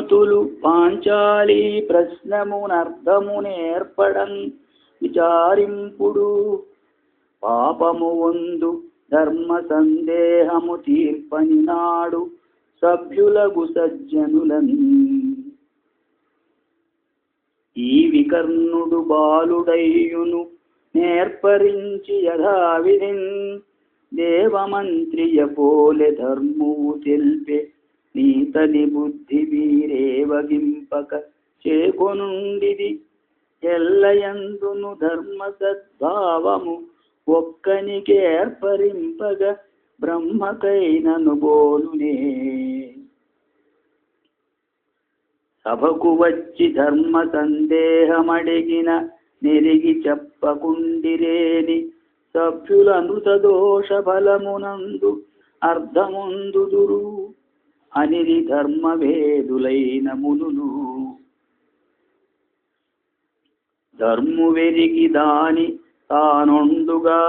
సుమతులు పాంచాలి ప్రశ్నమునర్థము నేర్పడం విచారింపుడు. పాపము వందు ధర్మ సందేహము తీర్పని నాడు సభ్యులగు సజ్జనులని. ఈ వికర్ణుడు బాలుడయ్యును నేర్పరించి యథావిధిన్ దేవమంత్రియ పోలె ధర్మువు తెలిపే నీతని బుద్ధి వీరేవగింపక చేకొనుండిది. ఎల్లయందును ధర్మ సద్భావము ఒక్కనికేర్పరింపగ బ్రహ్మకైనను బోలునే. సభకు వచ్చి ధర్మ సందేహమడిగిన నిరిగి చెప్పకుండిరేని సభ్యుల నృత దోష ఫలమునందు అర్థముందుదురు. అనిరి ధర్మవేదులైన మునులు ధర్ము వెరిగి దాని తానొండుగా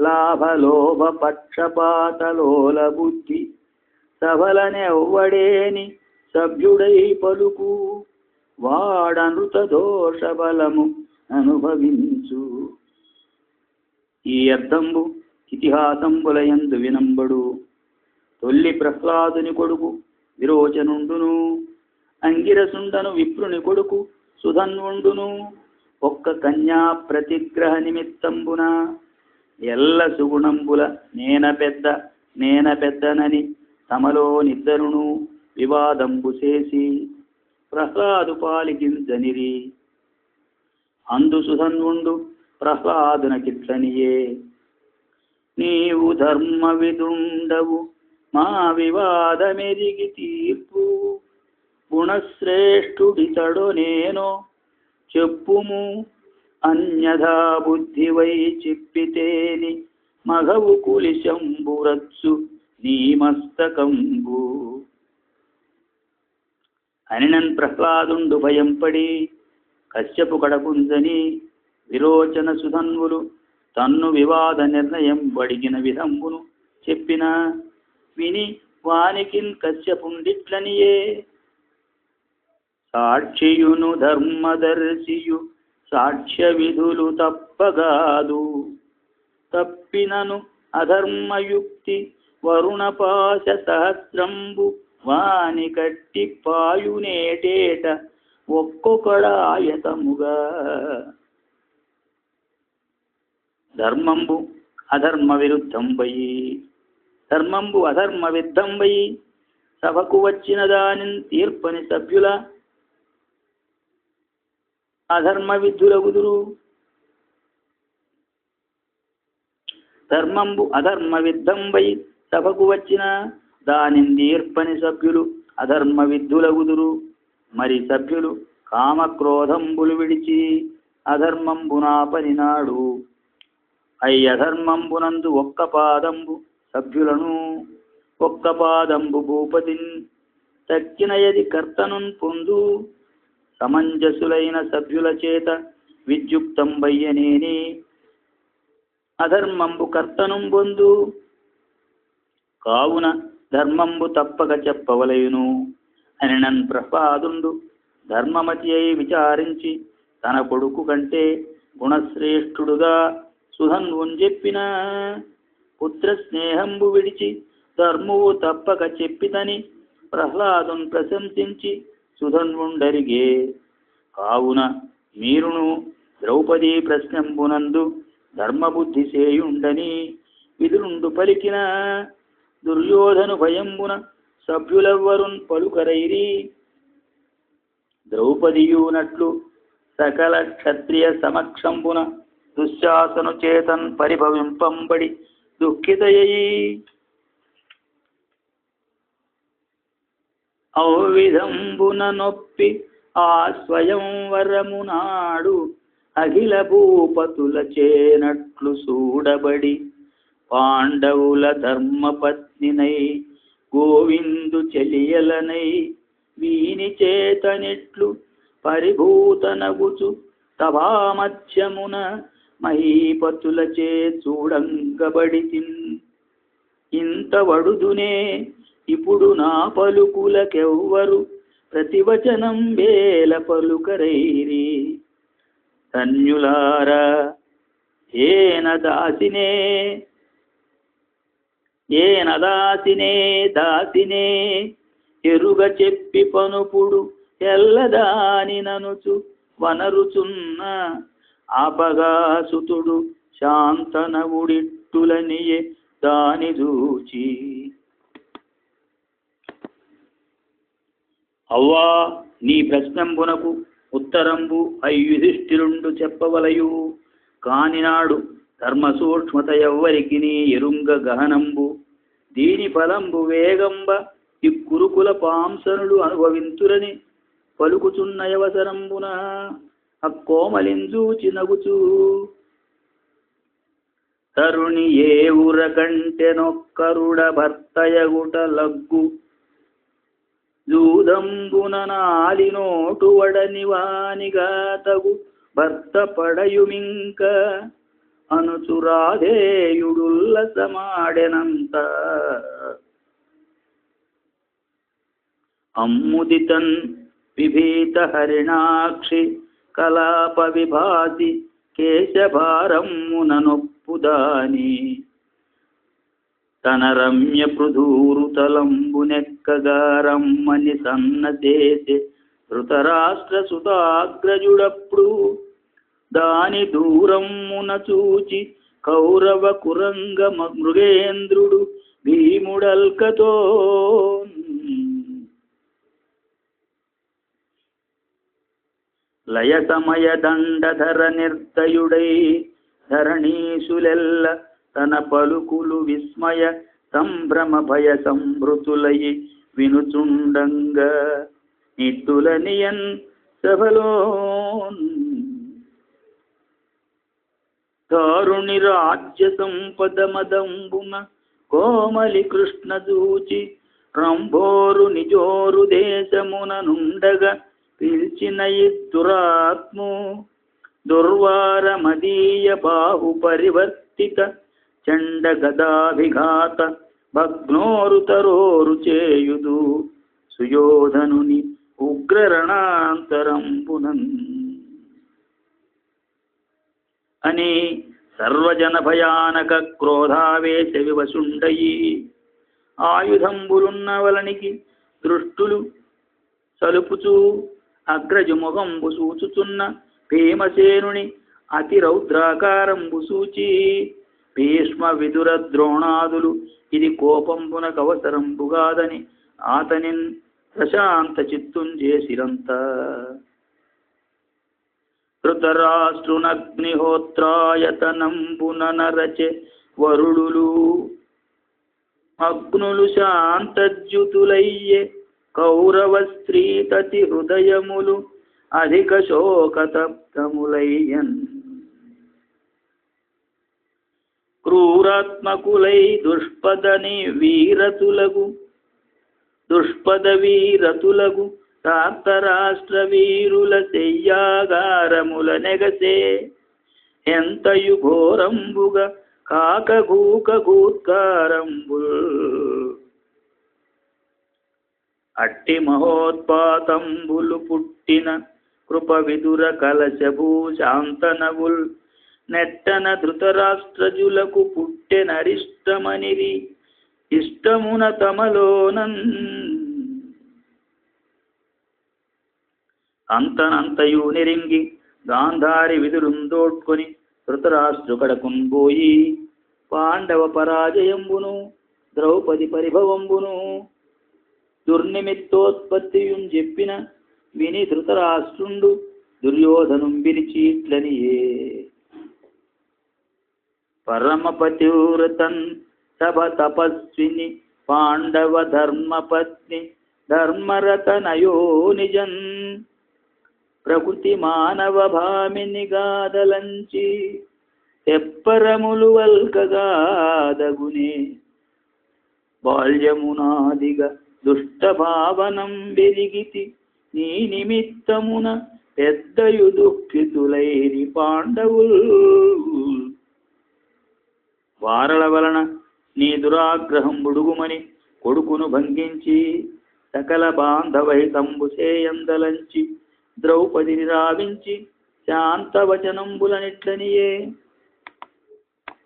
లాభలోభ పక్షపాతలోల బుద్ధి సబలనెవ్వడేని సభ్యుడై పలుకు. వాడనృత దోష బలము అనుభవించు. ఈ అర్థంబు ఇతిహాసంబులయందు వినంబడు. తొల్లి ప్రహ్లాదుని కొడుకు విరోచనుండును. అంగిరసుండను విప్రుని కొడుకు సుధన్వుండును. ఒక్క కన్యా ప్రతిగ్రహ నిమిత్తంబున? ఎల్ల సుగుణంబుల నేన పెద్ద నేన పెద్దనని తమలో నిద్దరును వివాదంబు చేసి ప్రహ్లాదు పాలికించనిరి అందు సుధన్వుండు ప్రహ్లాదునకిట్లనియే. నీవు ధర్మ విదుండవు మా వివాదమెరిగి తీర్పు. గుణశ్రేష్ఠుడితడు నేనో చెప్పుము. అన్యథా బుద్ధివై చెప్పితేని మగవు కులిశంబురచ్చు నీ మస్తకంబు. అనినన్ ప్రహ్లాదుండు భయంపడి కశ్యపు కడకుంజని విరోచన సుధన్వులు తన్ను వివాద నిర్ణయం వడిగిన విధంబును చెప్పిన విని వానికిన్ కశ్యపుండిట్లనియే. సాక్షియును ధర్మదర్శియు సాక్ష్య విధులు తప్పగాదు. తప్పినను అధర్మయుక్తి వరుణపాశ సహస్రంబు వాని కట్టి పాయునేటేట ఒక్కొక్కడాయతముగా. ధర్మంబు అధర్మ విరుద్ధం పోయి ధర్మంబు అధర్మ విద్ధంబయి సభకు వచ్చిన దాని తీర్పని సభ్యుల అధర్మ విద్ధులగుదురు ధర్మంబు అధర్మ విద్ధంబై సభకు వచ్చిన దాని తీర్పని సభ్యులు అధర్మ విద్ధులగుదురు మరి సభ్యులు కామక్రోధంబులు విడిచి అధర్మంబునాపని నాడు అయి ఒక్క పాదంబు సభ్యులను ఒక్క పాదంబు భూపతిన్ తక్కినయది కర్తనున్ పొందు సమంజసులైన సభ్యుల చేత విద్యుక్తంబయ్యనేని అధర్మంబు కర్తనుం పొందు కావున ధర్మంబు తప్పక చెప్పవలయును అని నన్ ప్రహ్లాదుండు ధర్మమతి అయి విచారించి తన కొడుకు కంటే గుణశ్రేష్ఠుడుగా సుధన్వుని చెప్పిన. పుత్ర స్నేహంబు విడిచి ధర్మువు తప్పక చెప్పితని ప్రహ్లాదున్ ప్రశంసించి సుధన్వుండరిగే. కావున మీరును ద్రౌపది ప్రశ్నంబునందు ధర్మబుద్ధి చేయుండని విదురుండు పలికిన దుర్యోధను భయంబున సభ్యులెవ్వరున్ పలుకరైరి. ద్రౌపదియునట్లు సకల క్షత్రియ సమక్షంబున దుశ్శాసను చేతన్ పరిభవింపంబడి దుఃఖితయయి ఔవిధంబున నొప్పి ఆ స్వయంవరము నాడు అఖిల భూపతుల చేనట్లు చూడబడి పాండవుల ధర్మపత్నినై గోవిందు చెలియలనై వీని చేతనిట్లు పరిభూతనగుచు సభామధ్యమున మహీపతులచే చూడంగబడితిన్ ఇంత వడుదునే ఇప్పుడు నా పలుకులకెవ్వరు ప్రతివచనం వేల పలుకరైరి. ధన్యులారా ఏన దాసినే ఏన దాసినే దాసినే ఎరుగ చెప్పి పనుపుడు ఎల్లదాని ననుచు వనరుచున్న ఆపగాసుతుడు శాంతనవుడిట్టులనియే దాని దూచి. అవ్వా నీ ప్రశ్నంబునకు ఉత్తరంబు అయ్యుధిష్ఠిరుండు చెప్పవలయు. కానినాడు ధర్మసూక్ష్మత ఎవ్వరికి నీ ఎరుంగ గహనంబు. దీని ఫలంబు వేగంబ ఈ కురుకుల పాంసనుడు అనుభవింతురని పలుకుచున్న యవసరంబున అక్కోమలించూచి నగుచూ తరుణి ఏ ఊర కంటే నొక్కరుడ భర్తయగుట లగ్గు జూదంబున నాలినోటు వడని వానిగా తగు భర్త పడయుమింక అనుచురాధేయుడుల్లసమాడెనంత అమ్ముదితన్ విభీత హరిణాక్షి కలాప విభాసి కేశభారమ్ముననొప్పుదాని తన రమ్య పృధూరు తలంబునెక్కగా సన్నసేసే ధృతరాష్ట్ర సుతాగ్రజుడప్పుడు దాని దూరమ్మున చూచి కౌరవ కురంగ మృగేంద్రుడు భీముడల్కతో లయసమయ దండధర నిర్దయుడై ధరణీశులెల్ల తన పలుకులు విస్మయ సంభ్రమ భయ సంభృతులయి వినుచుండంగా నిట్టులనియన్ సభలో దారుణి రాజ్య సంపద మదంబున కోమలి కృష్ణ దూచి రంభోరు నిజోరు దేశమున నుండగా పిలిచిన దురాత్ము దుర్వార మదీయ బాహు పరివర్తిత చండ గదాభిఘాత భగ్నోరు చేయుదు సుయోధనుని ఉగ్రరణాంతరంపునన్ అని సర్వజన భయానక క్రోధావేశ వివసుండయి ఆయుధంబులున్నవలనికి దృష్టులు సలుపుచూ అగ్రజముఖంబు సూచుచున్న భీమసేనుని అతి రౌద్రాకారంబు సూచి భీష్మ విదుర ద్రోణాదులు ఇది కోపంబున కవసరంబుగాదని ఆతనిన్ ప్రశాంత చిత్తుం చేసిరంత ధృతరాష్ట్రునగ్నిహోత్రాయతనంబున నరచె వరుడులు అగ్నులు శాంతజ్యుతులయ్యే కౌరవ స్త్రీతతి హృదయములు అధిక శోకతప్తములయ్యన్ క్రూరాత్మకులై దుష్పదని వీరతులగు దుష్పద వీరతులగు రాష్ట్ర వీరుల శయ్యాగారముల నెగసే. ఎంతయు ఘోరంబుగా కాకగూక గూత్కారంబుల్ అట్టి మహోత్పాతంబులు పుట్టిన కృప విదుర కలశభూ శాంతనవుల్ నెట్టన ధృతరాష్ట్రజులకు పుట్టెనరిష్టమనిరి ఇష్టమున తమలోనన్. అంతనంతయు నిరింగి గాంధారి విదురుందోడ్కొని ధృతరాష్ట్రు కడకున్ పాండవ పరాజయంబును ద్రౌపది పరిభవంబును దుర్నిమిత్తోత్పత్తియుం చెప్పిన విని ధృతరాష్ట్రుండు దుర్యోధను పిలిచి ఇట్లనియే పరమపతివ్రతన్ సభ తపస్విని పాండవ ధర్మపత్ని ధర్మరతనయో నిజన్ ప్రకృతి మానవ భామిని గాదలంచి తెప్పరములు వల్కగాదగునే బాల్యమునాదిగా దుష్ట భావనం వెలిగితి నీ నిమిత్తమున పెద్దయు దుఃఖితులైరి పాండవులు. వారల వలన నీ దురాగ్రహం బుడుగుమని కొడుకును భంగించి సకల బాంధవహితంబు చేయందలంచి ద్రౌపదిని రావించి శాంతవచనంబులనిట్లనియే.